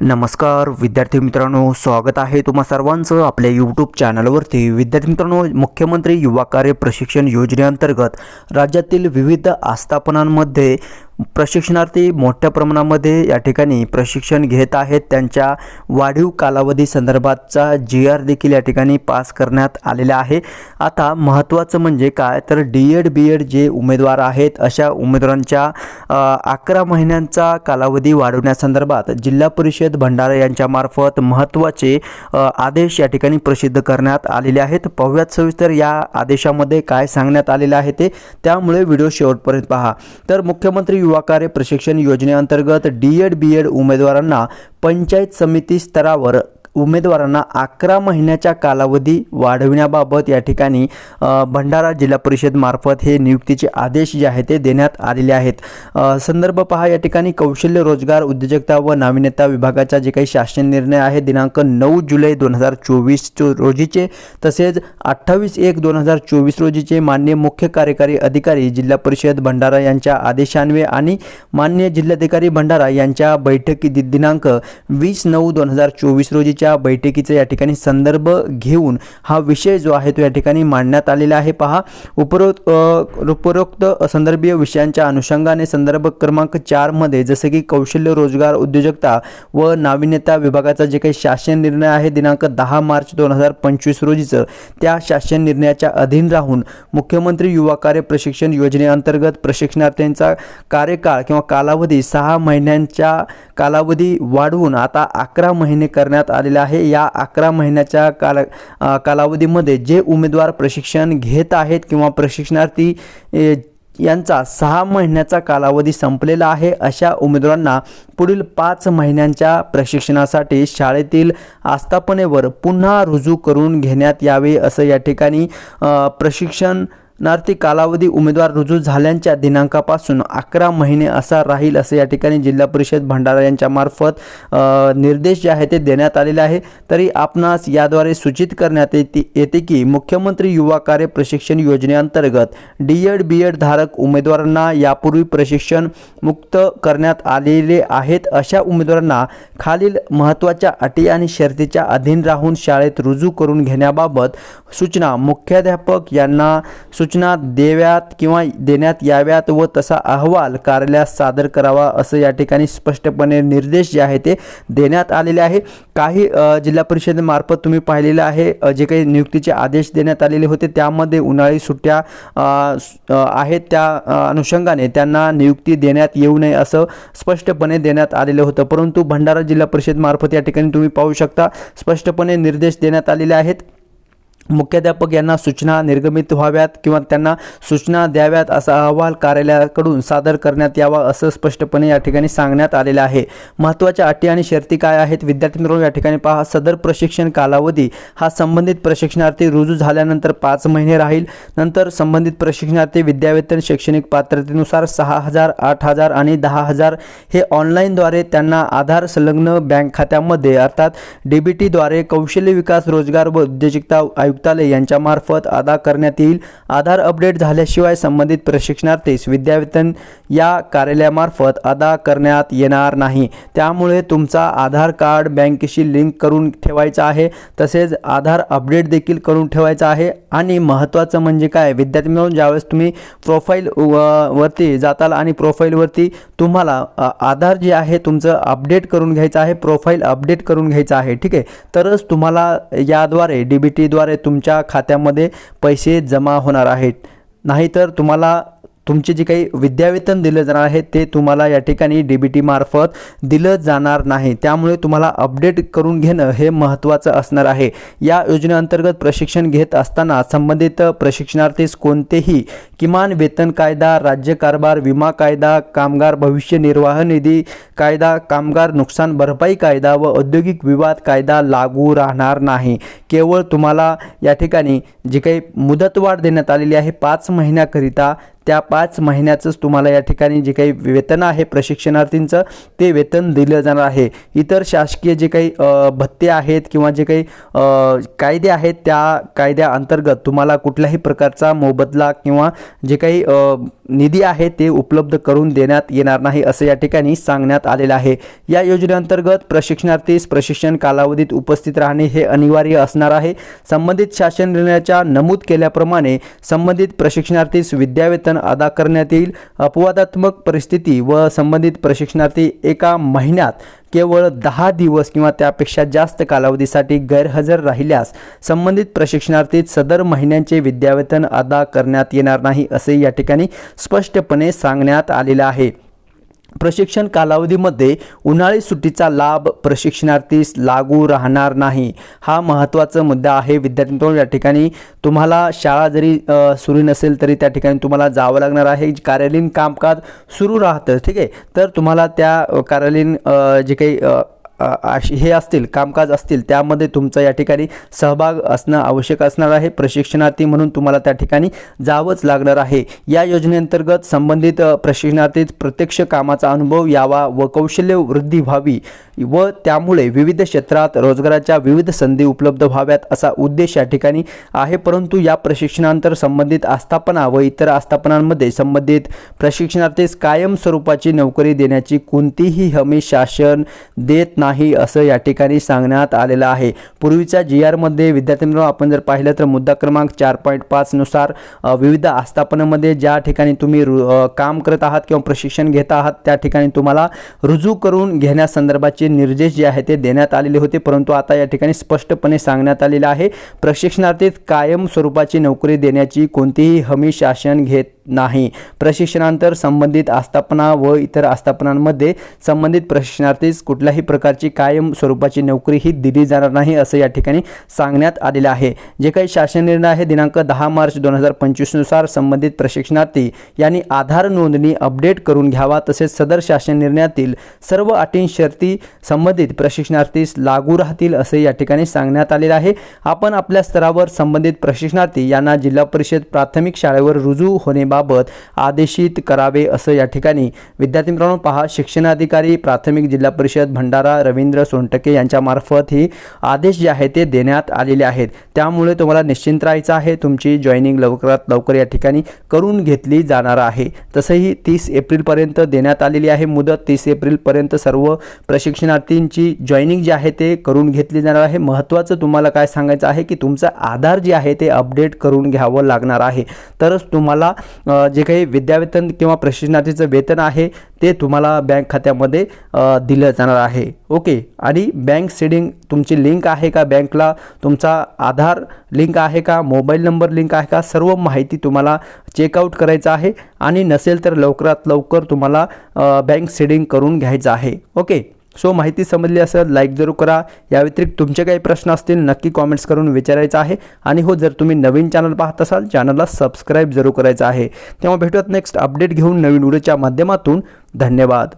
नमस्कार विद्यार्थी मित्रांनो स्वागत आहे तुम्हा सर्वांचं आपल्या यूट्यूब चॅनलवरती विद्यार्थी मित्रांनो मुख्यमंत्री युवा कार्य प्रशिक्षण योजनेअंतर्गत राज्यातील विविध आस्थापनांमध्ये प्रशिक्षणार्थी मोठ्या प्रमाणामध्ये या ठिकाणी प्रशिक्षण घेत आहेत. त्यांच्या वाढीव कालावधी संदर्भातचा जी आर देखील या ठिकाणी पास करण्यात आलेला आहे. आता महत्त्वाचं म्हणजे काय? तर डी एड बी एड जे उमेदवार आहेत अशा उमेदवारांच्या अकरा महिन्यांचा कालावधी वाढवण्यासंदर्भात जिल्हा परिषद भंडारा यांच्यामार्फत महत्त्वाचे आदेश या ठिकाणी प्रसिद्ध करण्यात आलेले आहेत. पाहूयात सविस्तर या आदेशामध्ये काय सांगण्यात आलेलं आहे ते. त्यामुळे व्हिडिओ शेवटपर्यंत पहा. तर मुख्यमंत्री युवा कार्य प्रशिक्षण योजनेअंतर्गत डी एड बी एड उमेदवारांना पंचायत समिती स्तरावर उमेदवारांना अकरा महिन्याच्या कालावधी वाढविण्याबाबत या ठिकाणी भंडारा जिल्हा परिषदमार्फत हे नियुक्तीचे आदेश जे आहे ते देण्यात आलेले आहेत. संदर्भ पहा या ठिकाणी कौशल्य रोजगार उद्योजकता व नाविन्यता विभागाचा जे काही शासन निर्णय आहे दिनांक नऊ जुलै दोन हजार चोवीस रोजीचे तसेच अठ्ठावीस एक दोन हजार चोवीस रोजीचे मान्य मुख्य कार्यकारी अधिकारी जिल्हा परिषद भंडारा यांच्या आदेशान्वये आणि मान्य जिल्हाधिकारी भंडारा यांच्या बैठकी दि- दिनांक वीस नऊ दोन हजार चोवीस रोजीच्या बैठकीचा या ठिकाणी संदर्भ घेऊन हा विषय जो आहे तो या ठिकाणी मांडण्यात आलेला आहे. पहा उपरोक्त उपरोक्त संदर्भीय विषयांच्या अनुषंगाने संदर्भ क्रमांक चारमध्ये जसे की कौशल्य रोजगार उद्योजकता व नाविन्यता विभागाचा जे काही शासन निर्णय आहे दिनांक दहा मार्च दोन हजार पंचवीस रोजीचं त्या शासन निर्णयाच्या अधीन राहून मुख्यमंत्री युवा कार्य प्रशिक्षण योजनेअंतर्गत प्रशिक्षणार्थ्यांचा कार्यकाळ किंवा कालावधी सहा महिन्यांच्या कालावधी वाढवून आता अकरा महिने करण्यात आलेला आहे. या अकरा महिन्याच्या काला कालावधीमध्ये जे उमेदवार प्रशिक्षण घेत आहेत किंवा प्रशिक्षणार्थी यांचा सहा महिन्याचा कालावधी संपलेला आहे. अशा उमेदवारांना पुढील पाच महिन्यांच्या प्रशिक्षणासाठी शाळेतील आस्थापनेवर पुन्हा रुजू करून घेण्यात यावे असं या ठिकाणी प्रशिक्षण नार्थी कालावधी उमेदवार रुजू झाल्यांच्या दिनांकापासून अकरा महिने असा राहील असं या ठिकाणी जिल्हा परिषद भंडारा यांच्या मार्फत निर्देश जे आहे ते देण्यात आलेले आहे. तरी आपणास याद्वारे सूचित करण्यात येते येते की मुख्यमंत्री युवा कार्य प्रशिक्षण योजनेअंतर्गत डी एड बी एड धारक उमेदवारांना यापूर्वी प्रशिक्षण मुक्त करण्यात आलेले आहेत. अशा उमेदवारांना खालील महत्त्वाच्या अटी आणि शर्तीच्या अधीन राहून शाळेत रुजू करून घेण्याबाबत सूचना मुख्याध्यापक यांना सूच सूचना देव्यात किंवा देण्यात याव्यात व तसा अहवाल कार्यालयात सादर करावा असं या ठिकाणी स्पष्टपणे निर्देश जे आहे ते देण्यात आलेले आहे. काही जिल्हा परिषदेमार्फत तुम्ही पाहिलेलं आहे जे काही नियुक्तीचे आदेश देण्यात आलेले होते त्यामध्ये उन्हाळी सुट्ट्या आहेत त्या अनुषंगाने त्यांना नियुक्ती देण्यात येऊ नये असं स्पष्टपणे देण्यात आलेलं होतं. परंतु भंडारा जिल्हा परिषदमार्फत या ठिकाणी तुम्ही पाहू शकता स्पष्टपणे निर्देश देण्यात आलेले आहेत. मुख्याध्यापक यांना सूचना निर्गमित व्हाव्यात किंवा त्यांना सूचना द्याव्यात असा अहवाल कार्यालयाकडून सादर करण्यात यावा असं स्पष्टपणे या ठिकाणी सांगण्यात आलेलं आहे. महत्त्वाच्या अटी आणि शर्ती काय आहेत? विद्यार्थी मित्रांनो या ठिकाणी पहा. सदर प्रशिक्षण कालावधी हा संबंधित प्रशिक्षणार्थी रुजू झाल्यानंतर पाच महिने राहील. नंतर संबंधित प्रशिक्षणार्थी विद्यावेतन शैक्षणिक पात्रतेनुसार सहा हजार आठ हजार आणि दहा हजार हे ऑनलाईनद्वारे त्यांना आधार संलग्न बँक खात्यामध्ये अर्थात डी बी टीद्वारे कौशल्य विकास रोजगार व उद्योजकता आयुक्तालय यांच्यामार्फत अदा करण्यात येईल. आधार अपडेट झाल्याशिवाय संबंधित प्रशिक्षणार्थीस विद्यावेतन या कार्यालयामार्फत अदा करण्यात येणार नाही. त्यामुळे तुमचा आधार कार्ड बँकेशी लिंक करून ठेवायचा आहे. तसेच आधार अपडेट देखील करून ठेवायचा आहे. आणि महत्त्वाचं म्हणजे काय? विद्यार्थी मिळून ज्यावेळेस तुम्ही प्रोफाईल व- वरती जाताल आणि प्रोफाईलवरती तुम्हाला आधार जे आहे तुमचं अपडेट करून घ्यायचं आहे प्रोफाईल अपडेट करून घ्यायचं आहे. ठीक आहे? तरच तुम्हाला याद्वारे डी बी टीद्वारे तुमच्या खात्यामध्ये पैसे जमा होणार आहेत. नाहीतर तुम्हाला तुमचे जे काही विद्यावेतन दिलं जाणार आहे ते तुम्हाला या ठिकाणी डी बी टीमार्फत दिलं जाणार नाही. त्यामुळे तुम्हाला अपडेट करून घेणं हे महत्त्वाचं असणार आहे. या योजनेअंतर्गत प्रशिक्षण घेत असताना संबंधित प्रशिक्षणार्थीस कोणतेही किमान वेतन कायदा राज्य कारभार विमा कायदा कामगार भविष्य निर्वाह निधी कायदा कामगार नुकसान भरपाई कायदा व औद्योगिक विवाद कायदा लागू राहणार नाही. केवळ तुम्हाला या ठिकाणी जी काही मुदतवाढ देण्यात आलेली आहे पाच महिन्याकरिता त्या पाच महिन्याचंच तुम्हाला या ठिकाणी जे काही वेतन आहे प्रशिक्षणार्थींचं ते वेतन दिलं जाणार आहे. इतर शासकीय जे काही भत्ते आहेत किंवा जे काही कायदे आहेत त्या कायद्याअंतर्गत तुम्हाला कुठल्याही प्रकारचा मोबदला किंवा जे काही निधी आहे ते उपलब्ध करून देण्यात येणार नाही असं या ठिकाणी सांगण्यात आलेलं आहे. या योजनेअंतर्गत प्रशिक्षणार्थीस प्रशिक्षण कालावधीत उपस्थित राहणे हे अनिवार्य असणार आहे. संबंधित शासन निर्णयाच्या नमूद केल्याप्रमाणे संबंधित प्रशिक्षणार्थीस विद्यावेतन अदा करण्यात येईल. अपवादात्मक परिस्थिती व संबंधित प्रशिक्षणार्थी एका महिन्यात केवळ दहा दिवस किंवा त्यापेक्षा जास्त कालावधीसाठी गैरहजर राहिल्यास संबंधित प्रशिक्षणार्थीत सदर महिन्यांचे विद्यावेतन अदा करण्यात येणार नाही असे या ठिकाणी स्पष्टपणे सांगण्यात आलेलं आहे. प्रशिक्षण कालावधीमध्ये उन्हाळी सुट्टीचा लाभ प्रशिक्षणार्थीस लागू राहणार नाही. हा महत्त्वाचा मुद्दा आहे. विद्यार्थ्यांतून या ठिकाणी तुम्हाला शाळा जरी सुरू नसेल तरी त्या ठिकाणी तुम्हाला जावं लागणार आहे. कार्यालयीन कामकाज सुरू राहतं ठीक आहे? तर तुम्हाला त्या कार्यालयीन जे काही अशी हे असतील कामकाज असतील त्यामध्ये तुमचा या ठिकाणी सहभाग असणं आवश्यक असणार आहे. प्रशिक्षणार्थी म्हणून तुम्हाला त्या ठिकाणी जावंच लागणार आहे. या योजनेअंतर्गत संबंधित प्रशिक्षणार्थी प्रत्यक्ष कामाचा अनुभव यावा व कौशल्य वृद्धी व्हावी व त्यामुळे विविध क्षेत्रात रोजगाराच्या विविध संधी उपलब्ध व्हाव्यात असा उद्देश या ठिकाणी आहे. परंतु या प्रशिक्षणानंतर संबंधित आस्थापना व इतर आस्थापनांमध्ये संबंधित प्रशिक्षणार्थीस कायम स्वरूपाची नोकरी देण्याची कोणतीही हमी शासन देत नाही. नाही असं या ठिकाणी सांगण्यात आलेलं आहे. पूर्वीच्या जी आरमध्ये विद्यार्थ्यांना आपण जर पाहिलं तर मुद्दा क्रमांक चार पॉईंट पाचनुसार विविध आस्थापनामध्ये ज्या ठिकाणी तुम्ही रु- काम करत आहात किंवा प्रशिक्षण घेत आहात त्या ठिकाणी तुम्हाला रुजू करून घेण्यासंदर्भाचे निर्देश जे आहे ते देण्यात आलेले होते. परंतु आता या ठिकाणी स्पष्टपणे सांगण्यात आलेलं आहे प्रशिक्षणार्थीत कायम स्वरूपाची नोकरी देण्याची कोणतीही हमी शासन घेत नाही. प्रशिक्षणानंतर संबंधित आस्थापना व इतर आस्थापनांमध्ये संबंधित प्रशिक्षणार्थीस कुठल्याही प्रकारची कायम स्वरूपाची नोकरी ही दिली जाणार नाही असं या ठिकाणी सांगण्यात आलेलं आहे. जे काही शासन निर्णय आहे दिनांक दहा मार्च दोन हजार पंचवीसनुसार संबंधित प्रशिक्षणार्थी यांनी आधार नोंदणी अपडेट करून घ्यावा तसेच सदर शासन निर्णयातील सर्व अटी शर्ती संबंधित प्रशिक्षणार्थीस लागू राहतील असे या ठिकाणी सांगण्यात आलेलं आहे. आपण आपल्या स्तरावर संबंधित प्रशिक्षणार्थी यांना जिल्हा परिषद प्राथमिक शाळेवर रुजू होणे बाबत आदेशित करावे असं या ठिकाणी विद्यार्थी मित्रांनो पहा शिक्षणाधिकारी प्राथमिक जिल्हा परिषद भंडारा रवींद्र सोनटके यांच्यामार्फत ही आदेश जे आहे ते देण्यात आलेले आहेत. त्यामुळे तुम्हाला निश्चिंत राहायचं आहे. तुमची जॉईनिंग लवकरात लवकर या ठिकाणी करून घेतली जाणार आहे. तसंही तीस एप्रिलपर्यंत देण्यात आलेली आहे मुदत. तीस एप्रिलपर्यंत सर्व प्रशिक्षणार्थींची जॉईनिंग जी आहे ते करून घेतली जाणार आहे. महत्त्वाचं तुम्हाला काय सांगायचं आहे की तुमचं आधार जे आहे ते अपडेट करून घ्यावं लागणार आहे. तरच तुम्हाला जे काही विद्यावेतन किंवा प्रशिक्षणार्थीचं वेतन आहे ते तुम्हाला बँक खात्यामध्ये दिलं जाणार आहे. ओके? आणि बँक सेडिंग तुमची लिंक आहे का बँकला? तुमचा आधार लिंक आहे का? मोबाईल नंबर लिंक आहे का? सर्व माहिती तुम्हाला चेकआउट करायचं आहे. आणि नसेल तर लवकरात लवकर तुम्हाला बँक सेडिंग करून घ्यायचं आहे. ओके? सो माहिती समजली असेल लाईक जरूर करा. या व्यतिरिक्त तुमचे काही प्रश्न असतील नक्की कॉमेंट्स करून विचारायचं आहे. आणि हो जर तुम्ही नवीन चॅनल पाहत असाल चॅनलला सबस्क्राईब जरूर करायचं आहे. तेव्हा भेटूयात नेक्स्ट अपडेट घेऊन नवीन व्हिडिओच्या माध्यमातून. धन्यवाद.